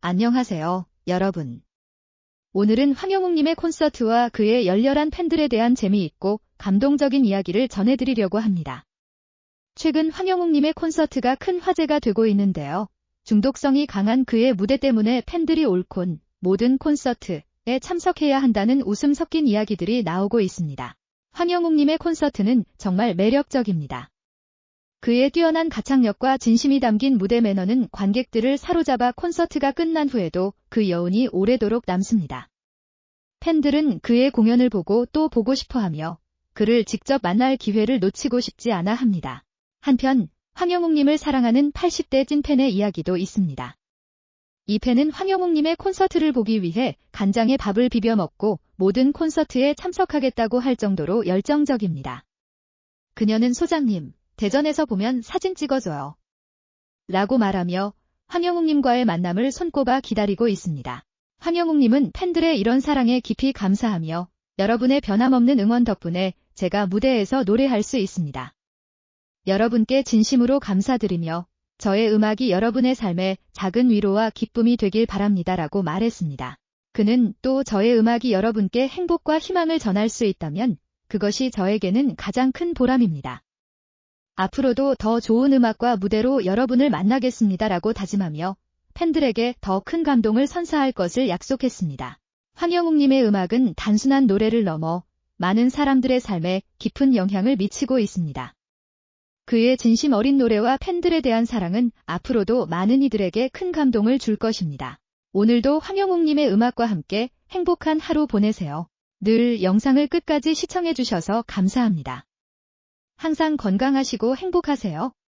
안녕하세요, 여러분. 오늘은 황영욱님의 콘서트와 그의 열렬한 팬들에 대한 재미있고 감동적인 이야기를 전해드리려고 합니다. 최근 황영욱님의 콘서트가 큰 화제가 되고 있는데요. 중독성이 강한 그의 무대 때문에 팬들이 옳곤 모든 콘서트에 참석해야 한다는 웃음 섞인 이야기들이 나오고 있습니다. 황영욱님의 콘서트는 정말 매력적입니다. 그의 뛰어난 가창력과 진심이 담긴 무대 매너는 관객들을 사로잡아 콘서트가 끝난 후에도 그 여운이 오래도록 남습니다. 팬들은 그의 공연을 보고 또 보고 싶어 하며 그를 직접 만날 기회를 놓치고 싶지 않아 합니다. 한편 황영욱님을 사랑하는 80대 찐팬의 이야기도 있습니다. 이 팬은 황영욱님의 콘서트를 보기 위해 간장에 밥을 비벼 먹고 모든 콘서트에 참석하겠다고 할 정도로 열정적입니다. 그녀는 소장님, 대전에서 보면 사진 찍어줘요. 라고 말하며 황영욱님과의 만남을 손꼽아 기다리고 있습니다. 황영욱님은 팬들의 이런 사랑에 깊이 감사하며 여러분의 변함없는 응원 덕분에 제가 무대에서 노래할 수 있습니다. 여러분께 진심으로 감사드리며 저의 음악이 여러분의 삶에 작은 위로와 기쁨이 되길 바랍니다 라고 말했습니다. 그는 또 저의 음악이 여러분께 행복과 희망을 전할 수 있다면 그것이 저에게는 가장 큰 보람입니다. 앞으로도 더 좋은 음악과 무대로 여러분을 만나겠습니다라고 다짐하며 팬들에게 더 큰 감동을 선사할 것을 약속했습니다. 황영욱님의 음악은 단순한 노래를 넘어 많은 사람들의 삶에 깊은 영향을 미치고 있습니다. 그의 진심 어린 노래와 팬들에 대한 사랑은 앞으로도 많은 이들에게 큰 감동을 줄 것입니다. 오늘도 황영욱님의 음악과 함께 행복한 하루 보내세요. 늘 영상을 끝까지 시청해주셔서 감사합니다. 항상 건강하시고 행복하세요.